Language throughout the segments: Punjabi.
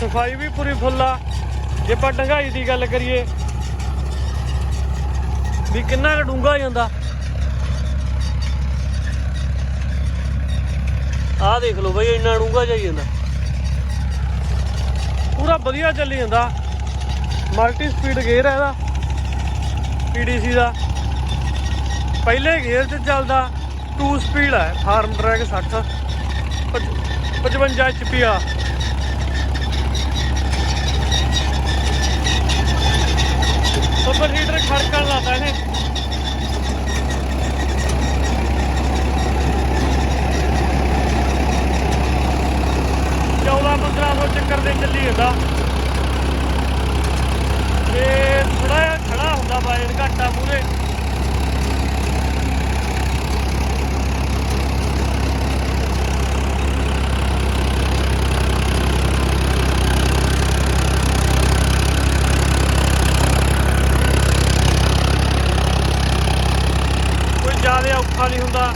ਸਫ਼ਾਈ ਵੀ ਪੂਰੀ ਫੁੱਲ ਆ। ਜੇ ਆਪਾਂ ਡੰਗਾਈ ਦੀ ਗੱਲ ਕਰੀਏ, ਵੀ ਕਿੰਨਾ ਕੁ ਡੂੰਘਾ ਜਾਂਦਾ। ਆਹ ਦੇਖ ਲਓ ਬਈ, ਇੰਨਾ ਡੂੰਘਾ ਜਾਈ ਜਾਂਦਾ। ਪੂਰਾ ਵਧੀਆ ਚੱਲੀ ਜਾਂਦਾ। ਮਲਟੀ ਸਪੀਡ ਗੇਅਰ ਹੈ ਇਹਦਾ। PDC ਦਾ। ਪਹਿਲੇ ਗੇਅਰ 'ਚ ਚੱਲਦਾ 2 ਸਪੀਡ ਹੈ ਫਾਰਮ ਟਰੈਕ 60 ਪਚ- 55 HP ਆ। ਸੁਪਰ ਹੀਟਰ ਖੜਕਣ ਲਾਤਾ ਇਹਨੇ। ਚੌਦਾਂ 1500 ਚੱਕਰ ਦੇ ਚੱਲੀ ਜਾਂਦਾ ਤੇ ਥੋੜਾ ਜਿਹਾ ਖੜਾ ਹੁੰਦਾ ਬਾਜਨ ਘਾਟਾ ਮੂਰੇ ਕੋਈ ਜ਼ਿਆਦਾ ਔਖਾ ਨਹੀਂ ਹੁੰਦਾ।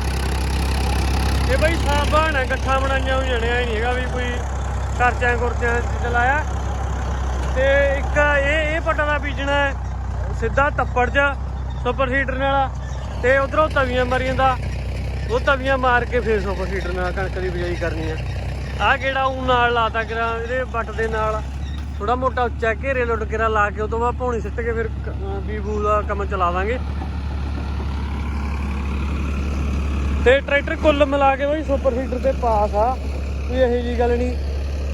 ਇਹ ਬਈ ਸਾਬਾਨ ਹੈ ਗੱਠਾ ਬਣਾਈਆਂ ਹੋਈਆਂ ਨੇ, ਐ ਨਹੀਂ ਹੈਗਾ ਵੀ ਕੋਈ ਖਰਚਿਆਂ ਗੁਰਚਿਆਂ ਚਲਾਇਆ। ਤੇ ਇੱਕ ਇਹ ਇਹ ਪਟਾ ਦਾ ਬੀਜਣਾ ਹੈ, ਸਿੱਧਾ ਤੱਪੜ ਚ ਸੁਪਰ ਹੀਟਰ ਨਾਲ। ਤੇ ਉਧਰੋਂ ਤਵੀਆਂ ਮਾਰੀ ਜਾਂਦਾ ਉਹ ਤਵੀਆਂ ਮਾਰ ਕੇ ਫੇਰ ਸੁਪਰ ਹੀਟਰ ਨਾਲ ਕਣਕ ਦੀ ਬਿਜਾਈ ਕਰਨੀ ਆ ਆਹ ਕਿਹੜਾ ਉਹ ਨਾਲ ਲਾਤਾ ਕਿਰਾ ਇਹਦੇ ਬੱਟ ਦੇ ਨਾਲ। ਥੋੜਾ ਮੋਟਾ ਉੱਚਾ ਘੇਰੇ ਲੁੱਟ ਕਿਰਾ ਲਾ ਕੇ ਉਦੋਂ ਬਾਅਦ ਪੌਣੀ ਸਿੱਟ ਕੇ ਫਿਰ ਕ- ਅਹ ਬੀਬੂ ਦਾ ਕੰਮ ਚਲਾ ਦਾਂਗੇ। ਤੇ ਟਰੈਕਟਰ ਕੁੱਲ ਮਿਲਾ ਕੇ ਬਈ ਸੁਪਰ ਸੀਡਰ ਤੇ ਪਾਸ ਆ, ਕੋਈ ਇਹੋ ਜੀ ਗੱਲ ਨਹੀਂ।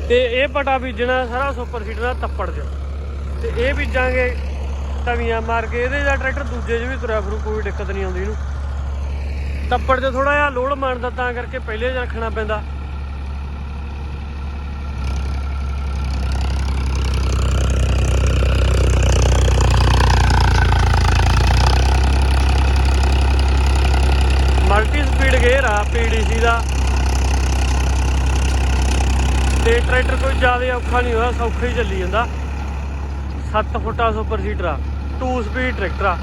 ਤੇ ਇਹ ਪਟਾ ਬੀਜਣਾ, ਸਾਰਾ ਸੁਪਰ ਸੀਡਰ ਦਾ ਤੱਪੜ 'ਚ ਤੇ ਇਹ ਬੀਜਾਂਗੇ, ਤਵੀਆਂ ਮਾਰ ਕੇ, ਇਹਦੇ ਦਾ ਟਰੈਕਟਰ ਦੂਜੇ 'ਚ ਵੀ ਤੁਰਿਆ ਫਿਰੂ, ਕੋਈ ਦਿੱਕਤ ਨਹੀਂ ਆਉਂਦੀ ਇਹਨੂੰ। ਤੱਪੜ 'ਚ ਥੋੜਾ ਜਿਹਾ ਲੋਡ ਮੰਨਦਾ ਤਾਂ ਕਰਕੇ ਪਹਿਲੇ 'ਚ ਰੱਖਣਾ ਪੈਂਦਾ ਮਲਟੀ ਸਪੀਡ ਗੇਅਰ ਆ PDC ਦਾ। ਤੇ ਟਰੈਕਟਰ ਕੋਈ ਜ਼ਿਆਦਾ ਔਖਾ ਨਹੀਂ ਹੋਇਆ, ਸੌਖਾ ਹੀ ਚੱਲੀ ਜਾਂਦਾ। 7 ਫੁੱਟਾ ਸੁਪਰ ਸੀਟਰ ਆ 2 ਸਪੀਡ ਟਰੈਕਟਰ ਆ,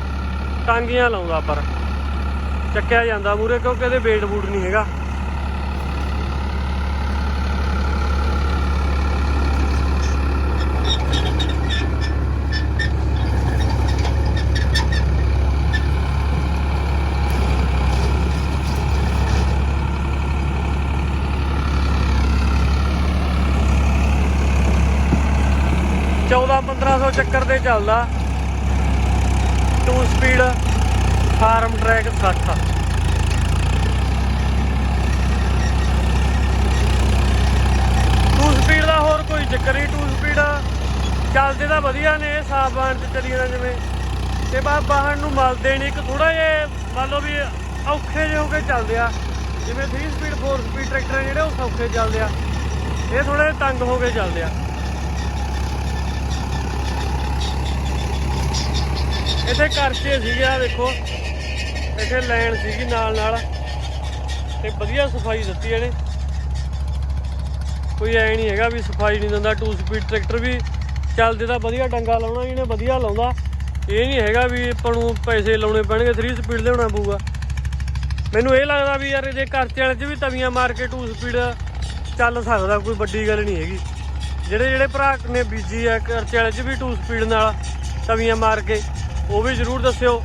ਟਾਂਗੀਆਂ ਲਾਉਂਦਾ ਪਰ। ਚੱਕਿਆ ਜਾਂਦਾ ਮੂਰੇ ਕਿਉਂਕਿ ਇਹਦੇ ਵੇਟ ਬੂਟ ਨਹੀਂ ਹੈਗਾ। ਚੌਦਾਂ 1500 ਚੱਕਰ ਤੇ ਚੱਲਦਾ। 2 ਸਪੀਡ ਫਾਰਮ ਟਰੈਕ 60 2 ਸਪੀਡ ਦਾ ਹੋਰ ਕੋਈ ਚੱਕਰ ਨਹੀਂ 2 ਸਪੀਡ ਚੱਲਦੇ ਤਾਂ ਵਧੀਆ ਨੇ ਇਹ ਸਾਫ਼ ਬਾਣ ਤੇ ਚਲੀ ਜਾਂਦਾ ਜਿਵੇਂ। ਤੇ ਬਾ ਬਾਹਰ ਨੂੰ ਮਲਦੇ ਨਹੀਂ ਇੱਕ ਥੋੜਾ ਜਿਹਾ ਮੰਨ ਲਓ ਵੀ ਔਖੇ ਜਿਹੇ ਹੋ ਕੇ ਚੱਲਦੇ ਆ। ਜਿਵੇਂ 3 ਸਪੀਡ 4 ਸਪੀਡ ਟਰੈਕਟਰ ਜਿਹੜੇ ਉਹ ਸੌਖੇ ਚੱਲਦੇ ਆ। ਇਹ ਥੋੜੇ ਤੰਗ ਹੋ ਕੇ ਚੱਲਦੇ ਆ। ਇੱਥੇ ਕਰਚੇ ਸੀਗੇ ਆ ਦੇਖੋ। ਇੱਥੇ ਲਾਈਨ ਸੀਗੀ ਨਾਲ ਨਾਲ। ਤੇ ਵਧੀਆ ਸਫ਼ਾਈ ਦਿੱਤੀ ਇਹਨੇ। ਕੋਈ ਐ ਨਹੀਂ ਹੈਗਾ ਵੀ ਸਫ਼ਾਈ ਨਹੀਂ ਦਿੰਦਾ 2 ਸਪੀਡ ਟਰੈਕਟਰ ਵੀ ਚੱਲਦੇ ਤਾਂ ਵਧੀਆ ਡੰਗਾ ਲਾਉਣਾ, ਇਹਨੇ ਵਧੀਆ ਲਾਉਂਦਾ। ਇਹ ਨਹੀਂ ਹੈਗਾ ਵੀ ਆਪਾਂ ਨੂੰ ਪੈਸੇ ਲਾਉਣੇ ਪੈਣਗੇ 3 ਸਪੀਡ ਲਿਆਉਣਾ ਪਊਗਾ। ਮੈਨੂੰ ਇਹ ਲੱਗਦਾ ਵੀ ਯਾਰ ਇਹਦੇ ਕਰਚੇ ਵਾਲੇ 'ਚ ਵੀ ਤਵੀਆਂ ਮਾਰ ਕੇ 2 ਸਪੀਡ ਚੱਲ ਸਕਦਾ, ਕੋਈ ਵੱਡੀ ਗੱਲ ਨਹੀਂ ਹੈਗੀ। ਜਿਹੜੇ ਜਿਹੜੇ ਭਰਾ ਨੇ ਬੀਜੀ ਆ ਕਰਚੇ ਵਾਲੇ 'ਚ ਵੀ 2 ਸਪੀਡ ਨਾਲ ਤਵੀਆਂ ਮਾਰ ਕੇ। ਉਹ ਵੀ ਜਰੂਰ ਦੱਸਿਓ।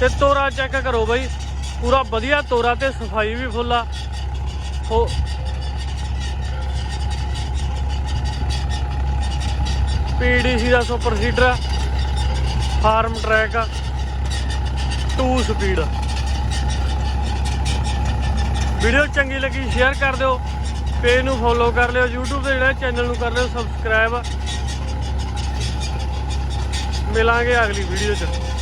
ਤੇ ਤੋਰਾ ਚੈੱਕ ਕਰੋ ਬਾਈ। ਪੂਰਾ ਵਧੀਆ ਤੋਰਾ ਤੇ ਸਫ਼ਾਈ ਵੀ ਫੁੱਲ ਆ। ਹੋ ਪੀਡੀਸੀ ਦਾ super seeder farm track 2 speed video ਚੰਗੀ ਲੱਗੀ, ਸ਼ੇਅਰ ਕਰ ਦਿਓ। ਪੇਜ ਨੂੰ ਫੋਲੋ ਕਰ ਲਿਓ, YouTube ਤੇ ਜਿਹੜਾ ਚੈਨਲ ਨੂੰ ਕਰ ਲਿਓ ਸਬਸਕ੍ਰਾਈਬ ਮਿਲਾਂਗੇ ਅਗਲੀ ਵੀਡੀਓ 'ਚ।